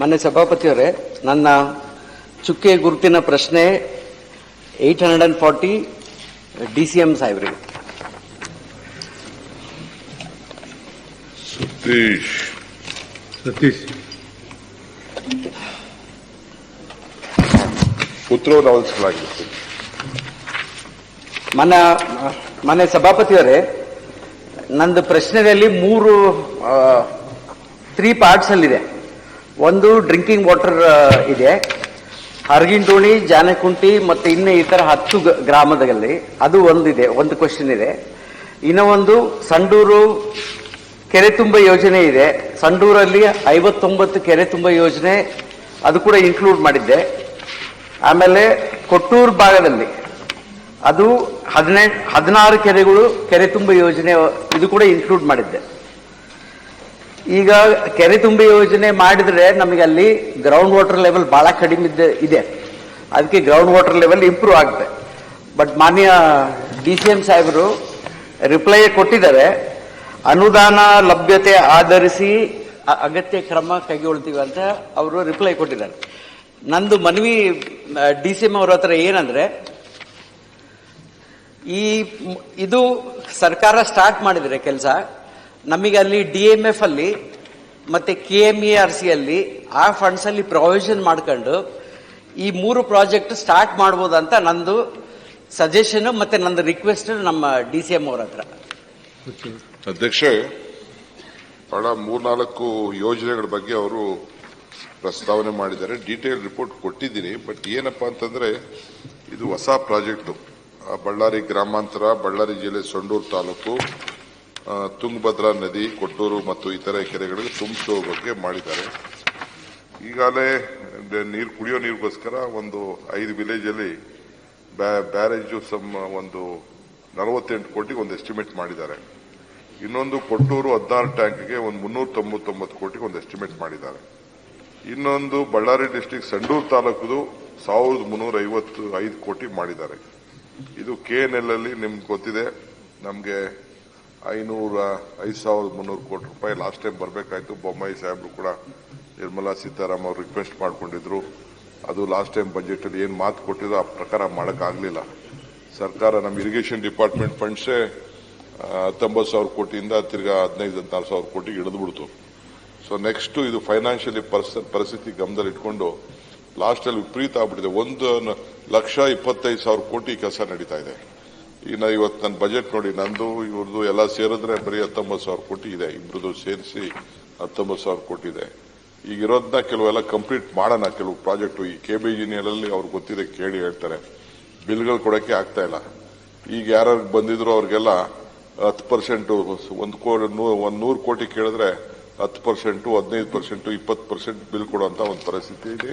ಮಾನ್ಯ ಸಭಾಪತಿಯವರೇ ನನ್ನ ಚುಕ್ಕೆ ಗುರುತಿನ ಪ್ರಶ್ನೆ eight hundred and forty D C M ಸಾಹೇಬ್ರಿಗೆ. ಸತೀಶ್. ಸತೀಶ್. ಉತ್ತರವನ್ನು ಅವಧಿಸಲಾಗಿದೆ ಮಾನ್ಯ ಮಾನ್ಯ ಸಭಾಪತಿಯವರೇ ನಂದು ಪ್ರಶ್ನೆಯಲ್ಲಿ ಮೂರು ತ್ರೀ ಪಾರ್ಟ್ಸ್ ಅಲ್ಲಿದೆ. ಒಂದು ಡ್ರಿಂಕಿಂಗ್ ವಾಟರ್ ಇದೆ. ಹರಗಿಂಟೋಣಿ ಜಾನಕುಂಟಿ ಮತ್ತು ಇನ್ನು ಥರ ಹತ್ತು ಗ್ರಾಮದಲ್ಲಿ ಅದು ಒಂದಿದೆ, ಒಂದು ಕ್ವಶನ್ ಇದೆ. ಇನ್ನು ಒಂದು ಸಂಡೂರು ಕೆರೆ ತುಂಬ ಯೋಜನೆ ಇದೆ. ಸಂಡೂರಲ್ಲಿ ಐವತ್ತೊಂಬತ್ತು ಕೆರೆ ತುಂಬ ಯೋಜನೆ ಅದು ಕೂಡ ಇನ್ಕ್ಲೂಡ್ ಮಾಡಿದ್ದೆ. ಆಮೇಲೆ ಕೊಟ್ಟೂರು ಭಾಗದಲ್ಲಿ ಅದು ಹದಿನೆಂಟು ಹದಿನಾರು ಕೆರೆಗಳು, ಕೆರೆ ತುಂಬ ಯೋಜನೆ, ಇದು ಕೂಡ ಇನ್ಕ್ಲೂಡ್ ಮಾಡಿದ್ದೆ. ಈಗ ಕೆರೆ ತುಂಬಿ ಯೋಜನೆ ಮಾಡಿದ್ರೆ ನಮಗೆ ಅಲ್ಲಿ ಗ್ರೌಂಡ್ ವಾಟರ್ ಲೆವೆಲ್ ಬಹಳ ಕಡಿಮೆ ಇದೆ. ಅದಕ್ಕೆ ಗ್ರೌಂಡ್ ವಾಟರ್ ಲೆವೆಲ್ ಇಂಪ್ರೂವ್ ಆಗುತ್ತೆ ಬಟ್ ಮಾನ್ಯ ಡಿ ಸಿ ಎಂ ಸಾಹೇಬರು ರಿಪ್ಲೈ ಕೊಟ್ಟಿದ್ದಾರೆ. ಅನುದಾನ ಲಭ್ಯತೆ ಆಧರಿಸಿ ಅಗತ್ಯ ಕ್ರಮ ಕೈಗೊಳ್ತೀವಿ ಅಂತ ಅವರು ರಿಪ್ಲೈ ಕೊಟ್ಟಿದ್ದಾರೆ. ನಂದು ಮನವಿ ಡಿ ಸಿ ಎಂ ಅವ್ರ ಹತ್ರ ಏನಂದ್ರೆ, ಈ ಇದು ಸರ್ಕಾರ ಸ್ಟಾರ್ಟ್ ಮಾಡಿದರೆ ಕೆಲಸ ನಮಗೆ ಅಲ್ಲಿ ಡಿ ಎಂ ಎಫ್ ಅಲ್ಲಿ ಮತ್ತೆ K M E R C ಅಲ್ಲಿ ಆ ಫಂಡ್ಸ್ ಅಲ್ಲಿ ಪ್ರೊವಿಷನ್ ಮಾಡ್ಕೊಂಡು ಈ ಮೂರು ಪ್ರಾಜೆಕ್ಟ್ ಸ್ಟಾರ್ಟ್ ಮಾಡ್ಬೋದಂತ ನಂದು ಸಜೆಷನ್ ಮತ್ತೆ ನಂದು ರಿಕ್ವೆಸ್ಟ್ ನಮ್ಮ ಡಿ ಸಿ ಎಂ ಅವ್ರ ಹತ್ರ. ಅಧ್ಯಕ್ಷ ಬಹಳ ಮೂರ್ನಾಲ್ಕು ಯೋಜನೆಗಳ ಬಗ್ಗೆ ಅವರು ಪ್ರಸ್ತಾವನೆ ಮಾಡಿದ್ದಾರೆ. ಡೀಟೇಲ್ ರಿಪೋರ್ಟ್ ಕೊಟ್ಟಿದ್ದೀನಿ. ಬಟ್ ಏನಪ್ಪಾ ಅಂತಂದ್ರೆ ಇದು ಹೊಸ ಪ್ರಾಜೆಕ್ಟ್ ಬಳ್ಳಾರಿ ಗ್ರಾಮಾಂತರ ಬಳ್ಳಾರಿ ಜಿಲ್ಲೆ ಸೊಂಡೂರು ತಾಲೂಕು. ತುಂಗಭದ್ರಾ ನದಿ, ಕೊಟ್ಟೂರು ಮತ್ತು ಇತರೆ ಕೆರೆಗಳಿಗೆ ತುಂಬಿಸುವ ಬಗ್ಗೆ ಮಾಡಿದ್ದಾರೆ. ಈಗಾಗಲೇ ನೀರು, ಕುಡಿಯೋ ನೀರಿಗೋಸ್ಕರ ಒಂದು ಐದು ವಿಲೇಜ್ ಅಲ್ಲಿ ಬ್ಯಾರೇಜು ಸಮ, ಒಂದು ನಲವತ್ತೆಂಟು ಕೋಟಿಗೆ ಒಂದು ಎಸ್ಟಿಮೇಟ್ ಮಾಡಿದ್ದಾರೆ. ಇನ್ನೊಂದು ಕೊಟ್ಟೂರು ಹದಿನಾರು ಟ್ಯಾಂಕ್ಗೆ ಒಂದು ಮುನ್ನೂರ ತೊಂಬತ್ತೊಂಬತ್ತು ಕೋಟಿಗೆ ಒಂದು ಎಸ್ಟಿಮೇಟ್ ಮಾಡಿದ್ದಾರೆ. ಇನ್ನೊಂದು ಬಳ್ಳಾರಿ ಡಿಸ್ಟಿಕ್ ಸಂಡೂರು ತಾಲೂಕುದು ಸಾವಿರದ ಮುನ್ನೂರ ಐವತ್ತು ಐದು ಕೋಟಿ ಮಾಡಿದ್ದಾರೆ. ಇದು ಕೆ ಎನ್ ಎಲ್ ಅಲ್ಲಿ ನಿಮ್ಗೆ ಗೊತ್ತಿದೆ. ನಮಗೆ ಐನೂರ ಐದು ಸಾವಿರದ ಮುನ್ನೂರು ಕೋಟಿ ರೂಪಾಯಿ ಲಾಸ್ಟ್ ಟೈಮ್ ಬರಬೇಕಾಯ್ತು. ಬೊಮ್ಮಾಯಿ ಸಾಹೇಬರು ಕೂಡ ನಿರ್ಮಲಾ ಸೀತಾರಾಮ್ ಅವರು ರಿಕ್ವೆಸ್ಟ್ ಮಾಡಿಕೊಂಡಿದ್ರು. ಅದು ಲಾಸ್ಟ್ ಟೈಮ್ ಬಜೆಟಲ್ಲಿ ಏನು ಮಾತು ಕೊಟ್ಟಿದ್ರು ಆ ಪ್ರಕಾರ ಮಾಡೋಕ್ಕಾಗಲಿಲ್ಲ ಸರ್ಕಾರ ನಮ್ಮ ಇರಿಗೇಷನ್ ಡಿಪಾರ್ಟ್ಮೆಂಟ್ ಫಂಡ್ಸೇ ಹತ್ತೊಂಬತ್ತು ಸಾವಿರ ಕೋಟಿಯಿಂದ ತಿರ್ಗಾ ಹದಿನೈದು, ಹದಿನಾರು ಸಾವಿರ ಕೋಟಿಗೆ ಇಳಿದ್ಬಿಡ್ತು. ಸೊ ನೆಕ್ಸ್ಟ್ ಇದು ಫೈನಾನ್ಷಿಯಲಿ ಪರಿಸ್ಥಿತಿ ಗಮನದಲ್ಲಿ ಇಟ್ಕೊಂಡು ಲಾಸ್ಟಲ್ಲಿ ವಿಪರೀತ ಆಗ್ಬಿಟ್ಟಿದೆ. ಒಂದು ಲಕ್ಷ ಇಪ್ಪತ್ತೈದು ಸಾವಿರ ಕೋಟಿ ಕೆಲಸ ನಡೀತಾ ಇದೆ. ಈಗ ಇವತ್ತು ನನ್ನ ಬಜೆಟ್ ನೋಡಿ, ನಂದು ಇವ್ರದ್ದು ಎಲ್ಲ ಸೇರಿದ್ರೆ ಬರೀ ಹತ್ತೊಂಬತ್ತು ಸಾವಿರ ಕೋಟಿ ಇದೆ. ಇಬ್ರದ್ದು ಸೇರಿಸಿ ಹತ್ತೊಂಬತ್ತು ಸಾವಿರ ಕೋಟಿ ಇದೆ. ಈಗ ಇರೋದನ್ನ ಕೆಲವೆಲ್ಲ ಕಂಪ್ಲೀಟ್ ಮಾಡೋಣ. ಕೆಲವು ಪ್ರಾಜೆಕ್ಟ್ ಈ ಕೆ ಬಿ ಅಲ್ಲಿ ಅವ್ರಿಗೆ ಗೊತ್ತಿದೆ, ಕೇಳಿ ಹೇಳ್ತಾರೆ. ಬಿಲ್ಗಳು ಕೊಡಕ್ಕೆ ಆಗ್ತಾ ಇಲ್ಲ. ಈಗ ಯಾರು ಬಂದಿದ್ರು ಅವ್ರಿಗೆಲ್ಲ ಹತ್ತು ಪರ್ಸೆಂಟ್ ಒಂದು ಕೋಟಿ ಒಂದು ನೂರು ಕೋಟಿ ಕೇಳಿದ್ರೆ ಹತ್ತು ಪರ್ಸೆಂಟು ಹದಿನೈದು ಪರ್ಸೆಂಟು ಇಪ್ಪತ್ತು ಪರ್ಸೆಂಟ್ ಬಿಲ್ ಕೊಡುವಂತ ಒಂದು ಪರಿಸ್ಥಿತಿ ಇದೆ.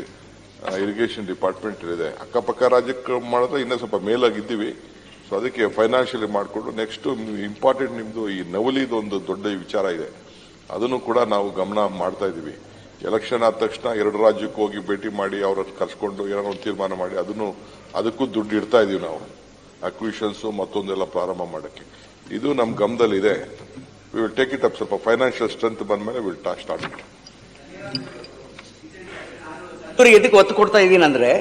ಇರಿಗೇಷನ್ ಡಿಪಾರ್ಟ್ಮೆಂಟ್ ಇದೆ. ಅಕ್ಕಪಕ್ಕ ರಾಜ್ಯಕ್ಕೆ ಮಾಡಿದ್ರೆ ಇನ್ನೂ ಸ್ವಲ್ಪ ಮೇಲಾಗಿದ್ದೀವಿ. ಸೊ ಅದಕ್ಕೆ ಫೈನಾನ್ಷಿಯಲಿ ಮಾಡಿಕೊಂಡು ನೆಕ್ಸ್ಟ್ ಇಂಪಾರ್ಟೆಂಟ್ ನಿಮ್ದು ಈ ನವಲಿದು ಒಂದು ದೊಡ್ಡ ವಿಚಾರ ಇದೆ. ಅದನ್ನು ಕೂಡ ನಾವು ಗಮನ ಮಾಡ್ತಾ ಇದ್ದೀವಿ. ಎಲೆಕ್ಷನ್ ಆದ ತಕ್ಷಣ ಎರಡು ರಾಜ್ಯಕ್ಕೆ ಹೋಗಿ ಭೇಟಿ ಮಾಡಿ, ಅವ್ರನ್ನ ಕರ್ಸ್ಕೊಂಡು ಏನೋ ಒಂದು ತೀರ್ಮಾನ ಮಾಡಿ, ಅದನ್ನು, ಅದಕ್ಕೂ ದುಡ್ಡು ಇಡ್ತಾ ಇದೀವಿ ನಾವು. ಅಕ್ವಿಷನ್ಸ್ ಮತ್ತೊಂದೆಲ್ಲ ಪ್ರಾರಂಭ ಮಾಡಕ್ಕೆ. ಇದು ನಮ್ಮ ಗಮನದಲ್ಲಿ ಇದೆ. We will take it up ಸ್ವಲ್ಪ. ಫೈನಾನ್ಷಿಯಲ್ ಸ್ಟ್ರೆಂತ್ ಬಂದ ಮೇಲೆ ವಿಲ್ ಟಾಕ್ ಸ್ಟಾರ್ಟ್ ಎದಕ್ಕೆ ಒತ್ತು ಕೊಡ್ತಾ ಇದ್ದೀನಿ ಅಂದ್ರೆ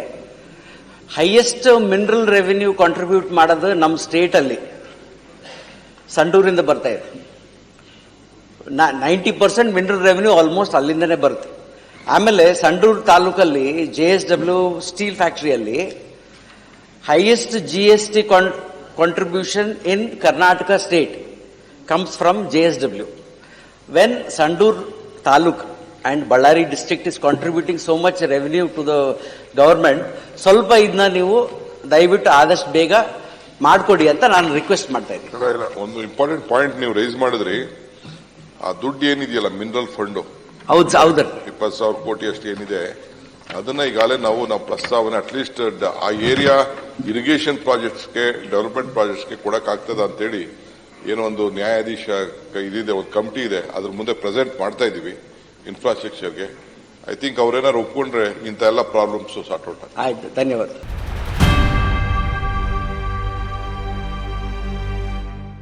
ಹೈಯೆಸ್ಟ್ ಮಿನರಲ್ ರೆವಿನ್ಯೂ ಕಾಂಟ್ರಿಬ್ಯೂಟ್ ಮಾಡೋದು ನಮ್ಮ ಸ್ಟೇಟ್ ಅಲ್ಲಿ. ಸಂಡೂರಿಂದ ಬರ್ತಾ ಇದೆ. Ninety percent mineral revenue almost ಅಲ್ಲಿಂದನೇ ಬರುತ್ತೆ. ಆಮೇಲೆ ಸಂಡೂರು ತಾಲೂಕಲ್ಲಿ J S W steel ಫ್ಯಾಕ್ಟ್ರಿಯಲ್ಲಿ highest G S T contribution in Karnataka state comes from J S W when Sandur taluk and Ballari district is contributing so much revenue to the government ಸ್ವಲ್ಪ ಇದನ್ನ ನೀವು ದಯವಿಟ್ಟು ಆದಷ್ಟು ಬೇಗ ಮಾಡಿಕೊಡಿ ಅಂತ ನಾನು request ಮಾಡ್ತಾ ಇದ್ದೀನಿ. ಇಲ್ಲ, ಇಲ್ಲ ಒಂದು ಇಂಪಾರ್ಟೆಂಟ್ ಪಾಯಿಂಟ್ ನೀವು ರೈಸ್ ಮಾಡಿದ್ರಿ. ಆ ದುಡ್ಡು ಏನಿದೆಯಲ್ಲ ಮಿನರಲ್ ಫಂಡ್ ಹೌದು ಹೌದು. ಇಪ್ಪತ್ತು ಸಾವಿರ ಕೋಟಿ ಅಷ್ಟು ಏನಿದೆ. ಅದನ್ನ ಈಗಾಗಲೇ ನಾವು ನಾವು ಪ್ರಸ್ತಾವನೆ ಅಟ್ಲೀಸ್ಟ್ ಆ ಏರಿಯಾ ಇರಿಗೇಷನ್ ಪ್ರಾಜೆಕ್ಟ್ಸ್ಗೆ ಡೆವಲಪ್ಮೆಂಟ್ ಪ್ರಾಜೆಕ್ಟ್ಸ್ಗೆ ಕೊಡಕ್ಕಾಗ್ತದ ಅಂತೇಳಿ ಏನೋ ಒಂದು ನ್ಯಾಯಾಧೀಶ ಕ- ಇದಿದೆ ಒಂದು ಕಮಿಟಿ ಇದೆ. ಅದ್ರ ಮುಂದೆ ಪ್ರೆಸೆಂಟ್ ಮಾಡ್ತಾ ಇದೀವಿ. ಇನ್ಫ್ರಾಸ್ಟ್ರಕ್ಚರ್ಗೆ ಐ ಥಿಂಕ್ ಅವ್ರೇನಾರು ಒಪ್ಕೊಂಡ್ರೆ ಇಂಥ ಎಲ್ಲ ಪ್ರಾಬ್ಲಮ್ಸ್ ಸಾರ್ಟ್ ಔಟ್ ಆಯ್ತು ಧನ್ಯವಾದ.